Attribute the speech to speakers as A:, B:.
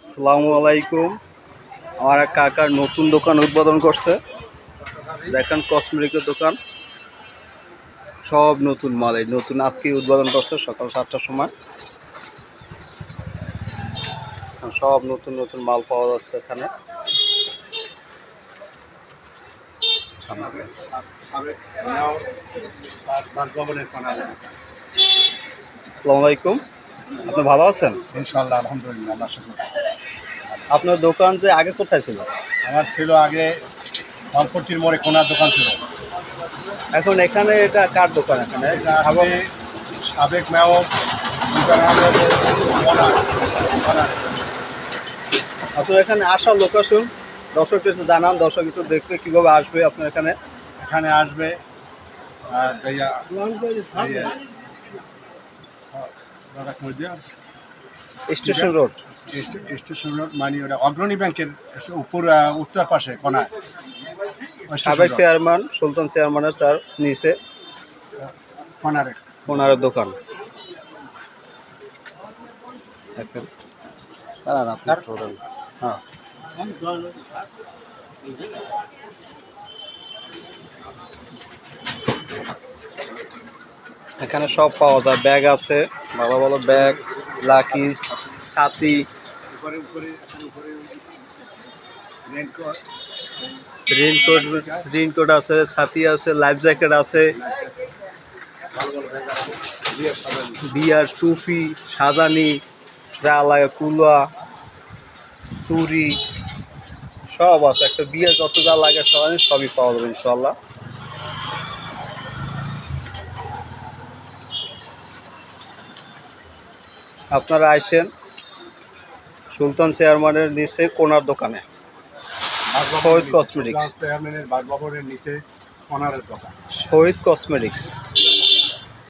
A: আসসালামু আলাইকুম। আমার এক কাকার নতুন দোকান উদ্বোধন করছে। দেখেন কসমেটিকের দোকান। সব নতুন মাল নতুন আজকে উদ্বোধন করছে সকাল সাতটার সময়। সব নতুন নতুন মাল পাওয়া যাচ্ছে এখানে। আসসালামু আলাইকুম। আপনি ভালো আছেন?
B: ইনশাল্লাহ আলহামদুলিল্লাহ আল্লাহ শুকুর।
A: আপনার দোকান যে আগে কোথায় ছিল?
B: আমার ছিল আগে মালপট্টির মোড়ে কোনার দোকান ছিল।
A: এখন এখানে এটা কার দোকান এখানে?
B: সাবেক মেয়র
A: আপনার এখানে আসার লোকেশন? দর্শক একটু জানান দর্শক একটু দেখবে কীভাবে আসবে আপনার এখানে।
B: এখানে আসবে
A: স্টেশন রোড।
B: স্টেশন রোড মানে ওটা অগ্রণী ব্যাংকের উপর উত্তর পাশে কোনায়।
A: সাবেক চেয়ারম্যান সুলতান চেয়ারম্যানের তার নিচে।
B: কোনারে।
A: ওনার দোকান। দেখেন। হ্যাঁ। এখানে সব পাওয়া যায়। ব্যাগ আছে, ভালো ভালো ব্যাগ লাকিস ছাতি।
B: রেনকোট
A: রেইনকোট আছে, ছাতি আছে, লাইফ জ্যাকেট আছে। বিয়ার টুপি, সাজানি, যা লাগে, কুলা চুরি সব আছে। একটা বিয়ে যত যা লাগে সবাই সবই পাওয়া যাবে ইনশাল্লাহ আপনারা আইসেন সুলতান চেয়ারম্যানের নিচে কোনার দোকানে। শহীদ কসমেটিক্স।
B: চেয়ারম্যানের বাসভবনের নিচে কোনার দোকান।
A: শহীদ কসমেটিক্স।